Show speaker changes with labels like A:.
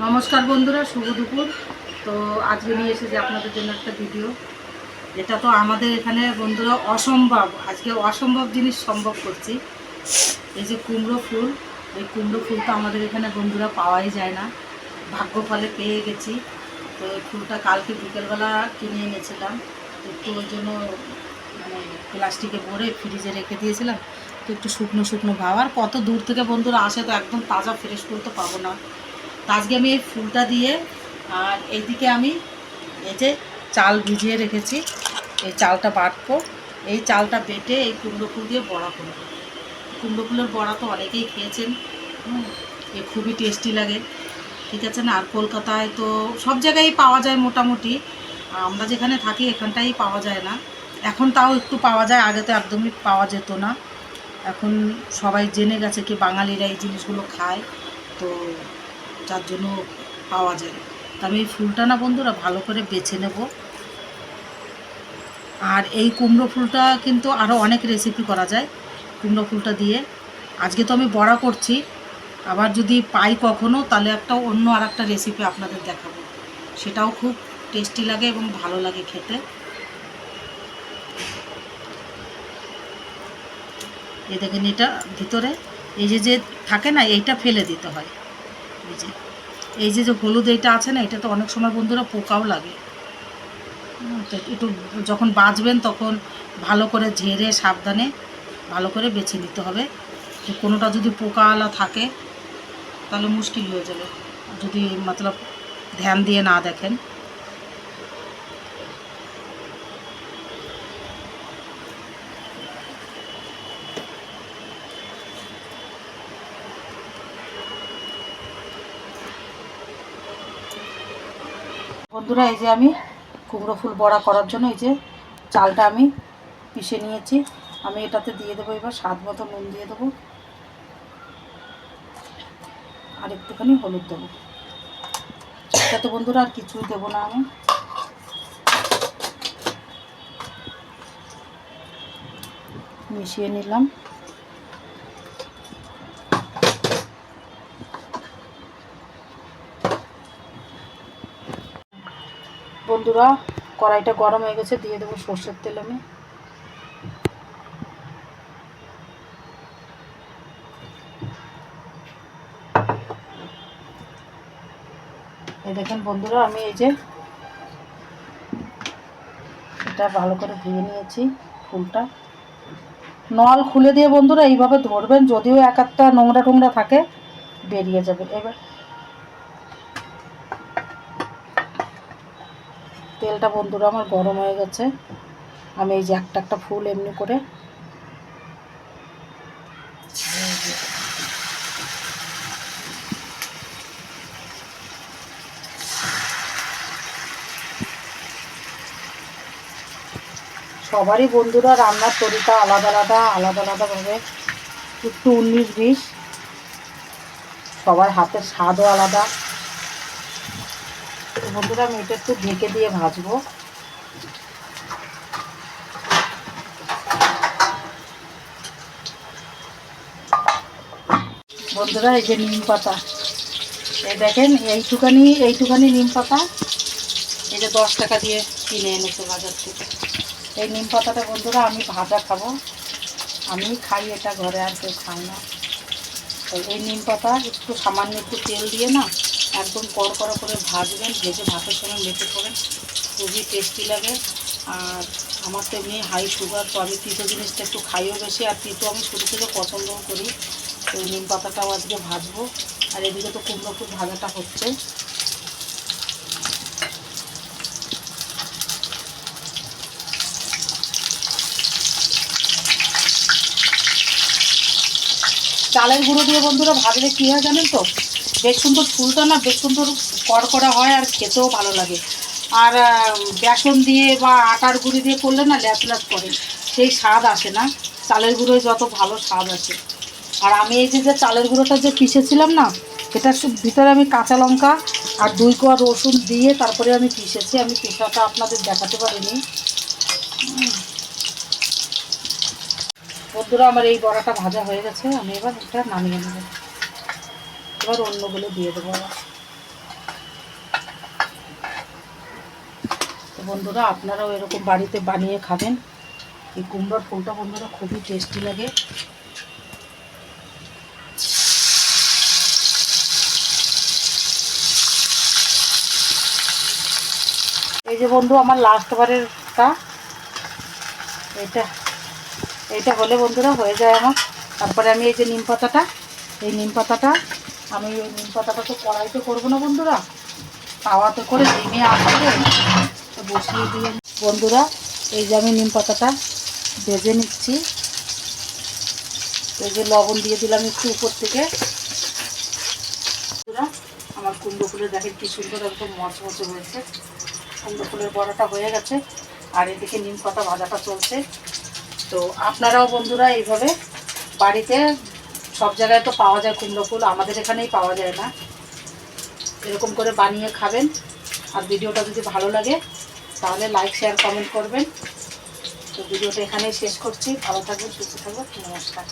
A: নমস্কার বন্ধুরা, শুভ দুপুর। তো আজকে নিয়ে এসেছি আপনাদের জন্য একটা ভিডিও। এটা তো আমাদের এখানে বন্ধুরা অসম্ভব। আজকে অসম্ভব জিনিস সম্ভব করছি। এই যে কুমড়ো ফুল, এই কুমড়ো ফুল তো আমাদের এখানে বন্ধুরা পাওয়াই যায় না। ভাগ্য ফলে পেয়ে গেছি। তো ফুলটা কালকে বিকেলবেলা কিনে এনেছিলাম। একটু ওই জন্য মানে প্লাস্টিকে ভরে ফ্রিজে রেখে দিয়েছিলাম। তো একটু শুকনো শুকনো ভাব। আর কত দূর থেকে বন্ধুরা আসে তো একদম তাজা ফ্রেশ ফুল তো পাবো না। আজকে আমি এই ফুলটা দিয়ে আর এইদিকে আমি এই যে চাল ভিজিয়ে রেখেছি, এই চালটা বাটবো। এই চালটা বেটে এই কুমড়ো ফুল দিয়ে বড়া করব। কুমড়ো ফুলের বড়া তো অনেকেই খেয়েছেন এ খুবই টেস্টি লাগে। ঠিক আছে না? আর কলকাতায় তো সব জায়গায় পাওয়া যায় মোটামুটি। আমরা যেখানে থাকি এখানটাই পাওয়া যায় না। এখন তাও একটু পাওয়া যায়, আগে তো একদমই পাওয়া যেত না। এখন সবাই জেনে গেছে কি বাঙালিরা এই জিনিসগুলো খায়। তো যার জন্য পাওয়া যায়। তো আমি ফুলটা না বন্ধুরা, ভালো করে বেছে নেব। আর এই কুমড়ো ফুলটা কিন্তু আরও অনেক রেসিপি করা যায় কুমড়ো ফুলটা দিয়ে। আজকে তো আমি বড়া করছি। আবার যদি পাই কখনো, তাহলে একটা অন্য আর একটা রেসিপি আপনাদের দেখাবো। সেটাও খুব টেস্টি লাগে এবং ভালো লাগে খেতে। এ দেখেন এটা ভিতরে, এই যে যে থাকে না, এইটা ফেলে দিতে হয়। এই যে এই যে যে হলুদ এইটা আছে না, এটা তো অনেক সময় বন্ধুরা পোকাও লাগে। একটু যখন বাঁচবেন তখন ভালো করে ঝেড়ে সাবধানে ভালো করে বেছে নিতে হবে। কোনোটা যদি পোকাওয়ালা থাকে, তাহলে মুশকিল হয়ে যাবে। যদি, মতলব ধ্যান দিয়ে না দেখেন। বন্ধুরা, এই যে আমি কুমড়ো ফুল বড়া করার জন্য এই যে চালটা আমি পিষে নিয়েছি। আমি এটাতে দিয়ে দেবো এবার, স্বাদ মতো নুন দিয়ে দেবো। আর একটুখানি হলুদ দেবো। এটাতে বন্ধুরা আর কিছুই দেবো না আমি। মিশিয়ে নিলাম। বন্ধুরা, কড়াইটা গরম হয়ে গেছে, দিয়ে দেবো সর্ষের তেল আমি। দেখেন বন্ধুরা, আমি এই যে এটা ভালো করে ধুয়ে নিয়েছি, ফুলটা। নল খুলে দিয়ে বন্ধুরা, এইভাবে ধরবেন, যদিও এক একটা নোংরা টোংরা থাকে, বেরিয়ে যাবে। এবার তেলটা বন্ধুরা আমার গরম হয়ে গেছে। আমি এই যে একটা একটা ফুল এমনি করে। সবারই বন্ধুরা রান্নার তরিকা আলাদা আলাদা আলাদা আলাদাভাবে একটু উনিশ বিশ। সবার হাতের স্বাদও আলাদা। বন্ধুরা, আমি এটা একটু ঢেকে দিয়ে ভাজবো। বন্ধুরা, এই যে নিম পাতা। এই দেখেন এইটুখানি এইটুখানি নিম পাতা। এই যে দশ টাকা দিয়ে কিনে এনেছে বাজার থেকে। এই নিম পাতাটা বন্ধুরা, আমি ভাজা খাব। আমি খাই এটা ঘরে, আর কেউ খায় না। তো এই নিম পাতা একটু সামান্য একটু তেল দিয়ে না একদম কড়কড়া করে ভাজবেন, ভেজে ভাতের সঙ্গে মেখে পড়েন খুবই টেস্টি লাগে। আর আমার তো এমনি হাই সুগার তো আমি তিতো জিনিসটা একটু খাইও বেশি, আর তিতো আমি শুরু থেকে পছন্দও করি। তো নিম পাতাটাও আজকে ভাজবো। আর এদিকে তো কুমড়ো ফুল ভাজাটা হচ্ছে। চালের গুঁড়ো দিয়ে বন্ধুরা ভাজলে কী হয় জানেন তো? বেশ সুন্দর ফুলটা না বেশ সুন্দর কড়কড়া হয় আর খেতেও ভালো লাগে। আর বেসন দিয়ে বা আটার গুঁড়ি দিয়ে করলে না ল্যাচ ল্যাচ করে। সেই স্বাদ আসে না। চালের গুঁড়োয় যত ভালো স্বাদ আসে। আর আমি এই যে যে চালের গুঁড়োটা যে পিষেছিলাম না এটা সু- ভিতরে আমি কাঁচা লঙ্কা আর দুই কোয়া রসুন দিয়ে তারপরে আমি পিষেছি। আমি পিসাটা আপনাদের দেখাতে পারিনি। বন্ধুরা, আমার এই বড়াটা ভাজা হয়ে গেছে। আমি এবার এটা নামিয়ে নেব। এবার অন্যগুলো দিয়ে দেবো তো বন্ধুরা, আপনারাও এরকম বাড়িতে বানিয়ে খাবেন। এই কুমড়োর ফুলটা বন্ধুরা খুবই টেস্টি লাগে। এই যে বন্ধু, আমার লাস্টবারেরটা এটা এটা হলে বন্ধুরা হয়ে যায় আমার। তারপরে আমি এই যে নিম পাতাটা, এই নিম পাতাটা আমি ওই নিম পাতাটা তো করব না বন্ধুরা। তাওয়াতে করে ডিমে আসবে বসিয়ে দিয়ে বন্ধুরা, এই যে আমি নিম পাতাটা ভেজে নিচ্ছি। এই যে লবণ দিয়ে দিলাম একটু উপর থেকে। বন্ধুরা, আমার কুমড়ো ফুলের দেখেন কি সুন্দর একদম মচমচে হয়েছে। কুমড়ো ফুলের বড়াটা হয়ে গেছে আর এদিকে নিম পাতা ভাজাটা চলছে। তো আপনারাও বন্ধুরা এইভাবে বাড়িতে সব জায়গায় তো পাওয়া যায় কুমড়ো ফুল, আমাদের এখানেই পাওয়া যায় না। এরকম করে বানিয়ে খাবেন। আর ভিডিওটা যদি ভালো লাগে, তাহলে লাইক শেয়ার কমেন্ট করবেন। তো ভিডিওটা এখানেই শেষ করছি। ভালো থাকবেন, সুস্থ থাকবেন। নমস্কার।